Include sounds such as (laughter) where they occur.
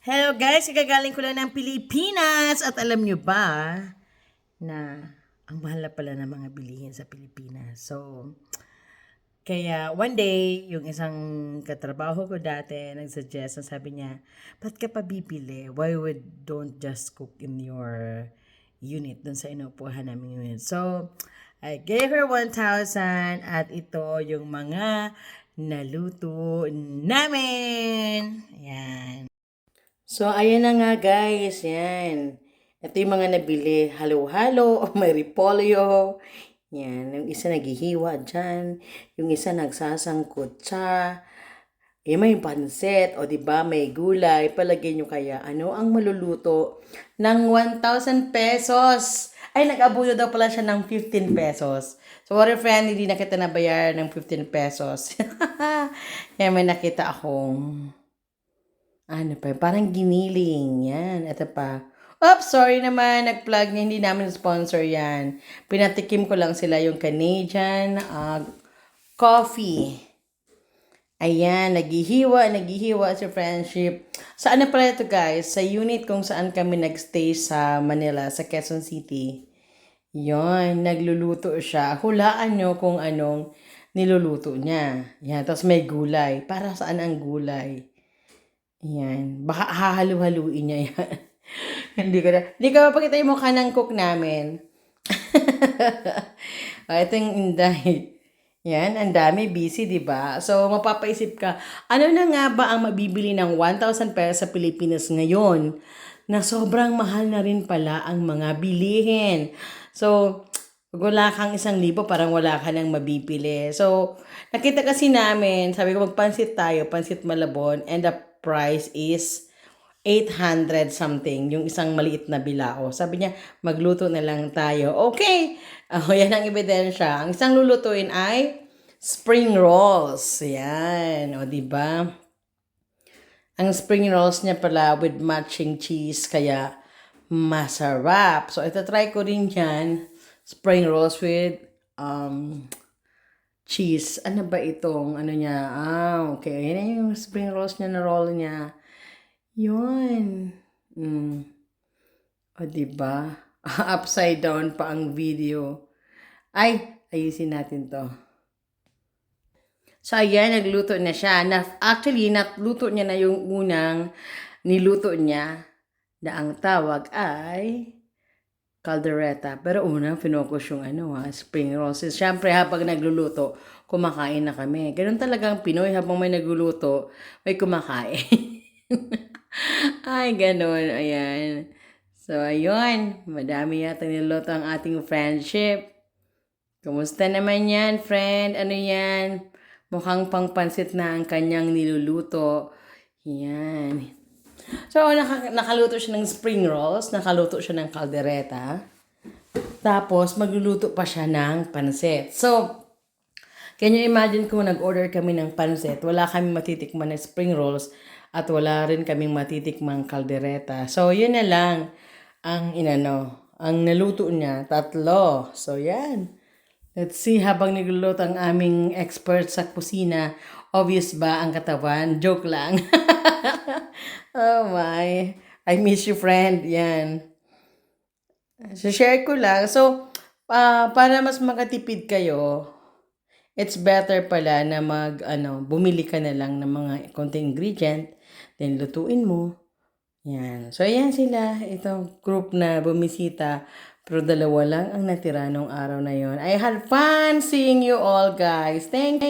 Hello guys, kagagaling ko lang ng Pilipinas at alam nyo ba na ang mahal na pala ng mga bilihin sa Pilipinas. So, kaya one day, yung isang katrabaho ko dati, nagsuggest, na sabi niya, ba't ka pa bibili? Why would don't just cook in your unit, dun sa inuupuhan namin unit. So, I gave her 1,000 at ito yung mga naluto namin. Ayan. So, ayan na nga guys, yan. Ito yung mga nabili, halo-halo, (laughs) may repolyo. Yan, yung isa naghihiwa dyan, yung isa nagsasangkot sa, eh, may pansit, o ba may gulay, palagay nyo kaya, ano ang maluluto ng 1,000 pesos? Ay, nag-abuyo daw pala siya ng 15 pesos. So, what friend, hindi na kita nabayar ng 15 pesos. (laughs) Yan, may nakita akong ano pa, parang giniling. Yan, ito pa. Oops, sorry naman, nag-plug niya. Hindi namin sponsor yan. Pinatikim ko lang sila yung Canadian uh, coffee. Ayan, naghihiwa, naghihiwa sa friendship. Saan na pala ito guys? Sa unit kung saan kami nagstay sa Manila, sa Quezon City. Yon, nagluluto siya. Hulaan nyo kung anong niluluto niya. Yan, tapos may gulay. Para saan ang gulay? Yan. Baka hahalu-haluin niya yan. (laughs) hindi ko na. Hindi ka mapakita yung mukha ng cook namin. (laughs) o, ito yung inday. Yan, ang dami, busy, di ba? So, mapapaisip ka, ano na nga ba ang mabibili ng 1,000 pesos sa Pilipinas ngayon na sobrang mahal na rin pala ang mga bilihin. So, pag wala kang isang libo, parang wala ka nang mabibili. So, nakita kasi namin, sabi ko magpansit tayo, pansit malabon, and the price is 800 something, yung isang maliit na bilao. Sabi niya, magluto na lang tayo. Okay, (laughs) oh, yan ang ebidensya. Ang isang lulutuin ay spring rolls. Yan, o di ba? Ang spring rolls niya pala with matching cheese, kaya masarap. So, ito try ko rin yan. Spring rolls with um, cheese. Ano ba itong, ano niya? Ah, okay. Yan yung spring rolls niya na roll niya. Yun. Mm. O, diba? (laughs) Upside down pa ang video. Ay, ayusin natin to. So, ayan, nagluto na siya. Na, actually, natluto niya na yung unang niluto niya na ang tawag ay caldereta. Pero unang finokus yung ano ha, spring rolls. Siyempre, habang nagluluto, kumakain na kami. Ganun talagang Pinoy, habang may nagluluto, may kumakain. (laughs) Ay, ganun. Ayan. So, ayun. Madami yata niluto ang ating friendship. Kumusta naman yan, friend? Ano yan? Mukhang pangpansit na ang kanyang niluluto. Yan. So, naka, nakaluto siya ng spring rolls, nakaluto siya ng caldereta. Tapos, magluluto pa siya ng pansit. So, can you imagine kung nag-order kami ng pansit, wala kami matitikman ng spring rolls, at wala rin kaming matitikmang caldereta. So, yun na lang ang inano, ang naluto niya, tatlo. So, yan. Let's see, habang nagluluto ang aming expert sa kusina, obvious ba ang katawan? Joke lang. (laughs) oh my. I miss you, friend. Yan. So, share ko lang. So, ah, para mas makatipid kayo, it's better pala na mag, ano, bumili ka na lang ng mga konting ingredient, then lutuin mo. Yan. So, ayan sila. Itong group na bumisita. Pero dalawa lang ang natira nung araw na yon. I had fun seeing you all, guys. Thank you.